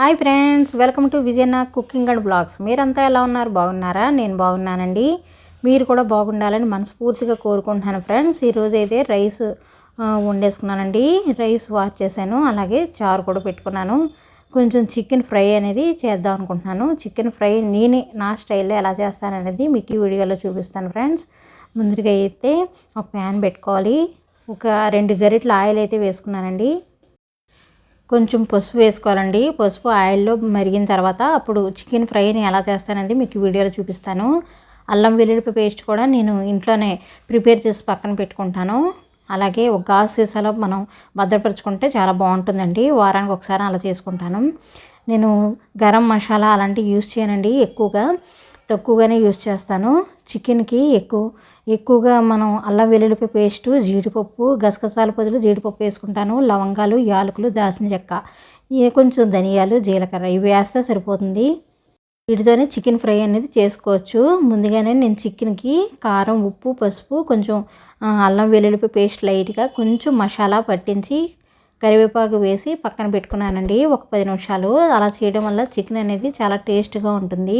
Hi friends welcome to Vijayana cooking and blogs. మీరంతా ఎలా ఉన్నారు? బాగున్నారా? నేను బాగున్నానండి. మీరు కూడా బాగుండాలని మనస్ఫూర్తిగా కోరుకుంటున్నాను ఫ్రెండ్స్. ఈరోజు అయితే రైస్ వండేసుకున్నానండి. రైస్ వాష్ చేశాను. అలాగే చారు కూడా పెట్టుకున్నాను. కొంచెం చికెన్ ఫ్రై అనేది చేద్దాం అనుకుంటున్నాను. చికెన్ ఫ్రై నేనే నా స్టైల్లో ఎలా చేస్తాననేది మీకు ఈ వీడియోలో చూపిస్తాను ఫ్రెండ్స్. ముందుగా అయితే ఒక ప్యాన్ పెట్టుకోవాలి. ఒక రెండు గరిటెల ఆయిల్ అయితే వేసుకున్నానండి. కొంచెం పసుపు వేసుకోవాలండి. పసుపు ఆయిల్లో మరిగిన తర్వాత అప్పుడు చికెన్ ఫ్రైని ఎలా చేస్తానది మీకు వీడియోలో చూపిస్తాను. అల్లం వెల్లుల్లి పేస్ట్ కూడా నేను ఇంట్లోనే ప్రిపేర్ చేసి పక్కన పెట్టుకుంటాను. అలాగే ఒక గాజు సీసాలో మనం భద్రపరచుకుంటే చాలా బాగుంటుందండి. వారానికి ఒకసారి అలా చేసుకుంటాను. నేను గరం మసాలా అలాంటివి యూస్ చేయనండి ఎక్కువగా. తక్కువగానే యూస్ చేస్తాను. చికెన్కి ఎక్కువ ఎక్కువగా మనం అల్లం వెల్లుల్లి పేస్టు జీడిపప్పు గసగసాల పొదులు జీడిపప్పు వేసుకుంటాను. లవంగాలు యాలకులు దాసిన చెక్క కొంచెం ధనియాలు జీలకర్ర ఇవి వేస్తే సరిపోతుంది. వీటితోనే చికెన్ ఫ్రై అనేది చేసుకోవచ్చు. ముందుగానే నేను చికెన్కి కారం ఉప్పు పసుపు కొంచెం అల్లం వెల్లుల్లి పేస్ట్ లైట్గా కొంచెం మసాలా పట్టించి కరివేపాకు వేసి పక్కన పెట్టుకున్నానండి. ఒక పది నిమిషాలు. అలా చేయడం వల్ల చికెన్ అనేది చాలా టేస్ట్గా ఉంటుంది.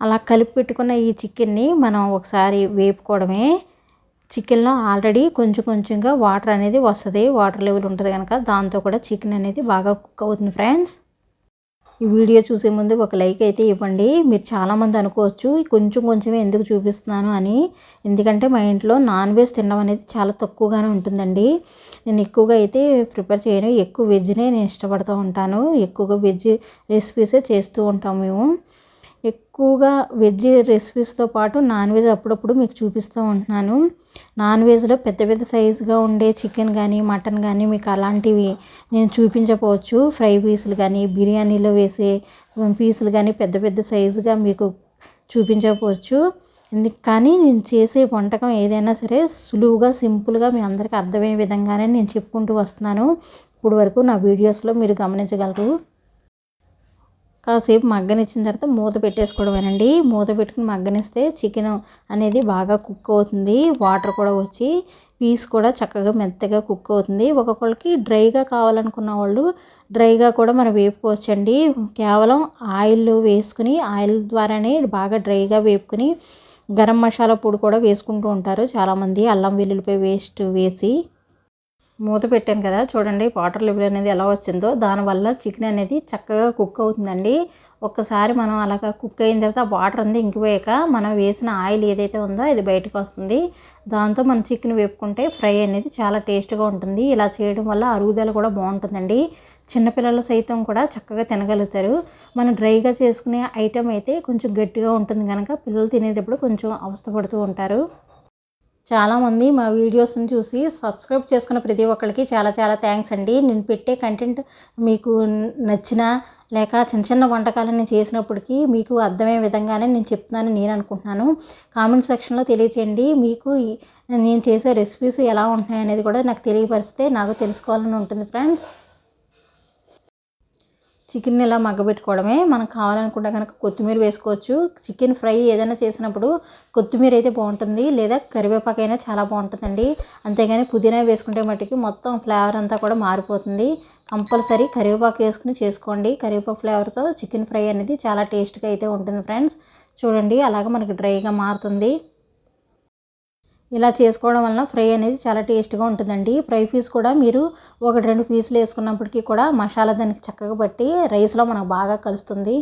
అలా కలిపి పెట్టుకున్న ఈ చికెన్ని మనం ఒకసారి వేపుకోవడమే. చికెన్లో ఆల్రెడీ కొంచెం కొంచెంగా వాటర్ అనేది వస్తుంది. వాటర్ లెవెల్ ఉంటుంది కనుక దాంతో కూడా చికెన్ అనేది బాగా కుక్ అవుతుంది ఫ్రెండ్స్. ఈ వీడియో చూసే ముందు ఒక లైక్ అయితే ఇవ్వండి. మీరు చాలామంది అనుకోవచ్చు కొంచెం కొంచెమే ఎందుకు చూపిస్తున్నాను అని. ఎందుకంటే మా ఇంట్లో నాన్ వెజ్ తినడం అనేది చాలా తక్కువగానే ఉంటుందండి. నేను ఎక్కువగా అయితే ప్రిపేర్ చేయను. ఎక్కువ వెజ్నే నేను ఇష్టపడుతూ ఉంటాను. ఎక్కువగా వెజ్ రెసిపీసే చేస్తూ ఉంటాం మేము. ఎక్కువగా వెజ్ రెసిపీస్తో పాటు నాన్ వెజ్ అప్పుడప్పుడు మీకు చూపిస్తూ ఉంటున్నాను. నాన్ వెజ్లో పెద్ద పెద్ద సైజుగా ఉండే చికెన్ కానీ మటన్ కానీ మీకు అలాంటివి నేను చూపించకపోవచ్చు. ఫ్రై పీసులు కానీ బిర్యానీలో వేసే పీసులు కానీ పెద్ద పెద్ద సైజుగా మీకు చూపించకపోవచ్చు. ఎందుకు కానీ నేను చేసే వంటకం ఏదైనా సరే సులువుగా సింపుల్గా మీ అందరికీ అర్థమయ్యే విధంగానే నేను చెప్పుకుంటూ వస్తున్నాను. ఇప్పుడు వరకు నా వీడియోస్లో మీరు గమనించగలరు. కాసేపు మగ్గనిచ్చిన తర్వాత మూత పెట్టేసుకోవడమేనండి. మూత పెట్టుకుని మగ్గనిస్తే చికెన్ అనేది బాగా కుక్ అవుతుంది. వాటర్ కూడా వచ్చి పీస్ కూడా చక్కగా మెత్తగా కుక్ అవుతుంది. ఒక్కొక్కరికి డ్రైగా కావాలనుకున్న వాళ్ళు డ్రైగా కూడా మనం వేపుకోవచ్చండి. కేవలం ఆయిల్ వేసుకుని ఆయిల్ ద్వారానే బాగా డ్రైగా వేపుకుని గరం మసాలా పొడి కూడా వేసుకుంటూ ఉంటారు చాలామంది. అల్లం వెల్లుల్లిపై వేస్ట్ వేసి మూత పెట్టాను కదా చూడండి వాటర్ లెవెల్ అనేది ఎలా వచ్చిందో. దానివల్ల చికెన్ అనేది చక్కగా కుక్ అవుతుందండి. ఒక్కసారి మనం అలాగా కుక్ అయిన తర్వాత వాటర్ అంది ఇంకిపోయాక మనం వేసిన ఆయిల్ ఏదైతే ఉందో అది బయటకు వస్తుంది. దాంతో మనం చికెన్ వేపుకుంటే ఫ్రై అనేది చాలా టేస్ట్గా ఉంటుంది. ఇలా చేయడం వల్ల అరుగుదల కూడా బాగుంటుందండి. చిన్నపిల్లలు సైతం కూడా చక్కగా తినగలుగుతారు. మనం డ్రైగా చేసుకునే ఐటెం అయితే కొంచెం గట్టిగా ఉంటుంది కనుక పిల్లలు తినేటప్పుడు కొంచెం అవస్థపడుతూ ఉంటారు. చాలామంది మా వీడియోస్ని చూసి సబ్స్క్రైబ్ చేసుకున్న ప్రతి ఒక్కరికి చాలా చాలా థ్యాంక్స్ అండి. నేను పెట్టే కంటెంట్ మీకు నచ్చిన లేక చిన్న చిన్న వంటకాలను చేసినప్పటికీ మీకు అర్థమయ్యే విధంగానే నేను చెప్తున్నాను నేను అనుకుంటున్నాను. కామెంట్ సెక్షన్లో తెలియచేయండి. మీకు నేను చేసే రెసిపీస్ ఎలా ఉంటున్నాయి అనేది కూడా నాకు తెలియపరిస్తే నాకు తెలుసుకోవాలని ఉంటుంది ఫ్రెండ్స్. చికెన్ ఇలా మగ్గబెట్టుకోవడమే. మనకు కావాలనుకుంటే కనుక కొత్తిమీర వేసుకోవచ్చు. చికెన్ ఫ్రై ఏదైనా చేసినప్పుడు కొత్తిమీర అయితే బాగుంటుంది. లేదా కరివేపాకు అయినా చాలా బాగుంటుందండి. అంతేగాని పుదీనా వేసుకుంటే మట్టుకి మొత్తం ఫ్లేవర్ అంతా కూడా మారిపోతుంది. కంపల్సరీ కరివేపాకు వేసుకుని చేసుకోండి. కరివేపాకు ఫ్లేవర్తో చికెన్ ఫ్రై అనేది చాలా టేస్ట్గా అయితే ఉంటుంది ఫ్రెండ్స్. చూడండి అలాగ మనకి డ్రైగా మారుతుంది. ఇలా చేసుకోవడం వలన ఫ్రై అనేది చాలా టేస్ట్గా ఉంటుందండి. ఫ్రై పీస్ కూడా మీరు ఒకటి రెండు పీసులు వేసుకున్నప్పటికీ కూడా మసాలా దానికి చక్కగా పట్టి రైస్లో మనకు బాగా కలుస్తుంది.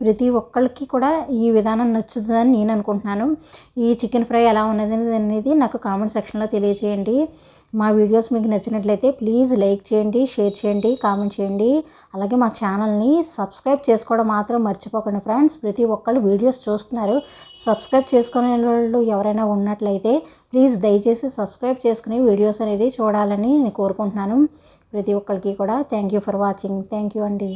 ప్రతి ఒక్కరికి కూడా ఈ విధానం నచ్చుతుందని నేను అనుకుంటున్నాను. ఈ చికెన్ ఫ్రై ఎలా ఉన్నది అనేది నాకు కామెంట్ సెక్షన్లో తెలియజేయండి మా వీడియోస్ మీకు నచ్చినట్లయితే ప్లీజ్ లైక్ చేయండి షేర్ చేయండి కామెంట్ చేయండి. అలాగే మా ఛానల్ని సబ్స్క్రైబ్ చేసుకోవడం మాత్రం మర్చిపోకండి ఫ్రెండ్స్. ప్రతి ఒక్కళ్ళు వీడియోస్ చూస్తున్నారు. సబ్స్క్రైబ్ చేసుకునే వాళ్ళు ఎవరైనా ఉన్నట్లయితే ప్లీజ్ దయచేసి సబ్స్క్రైబ్ చేసుకుని వీడియోస్ అనేది చూడాలని నేను కోరుకుంటున్నాను. ప్రతి ఒక్కరికి కూడా thank you for watching. Thank you అండి.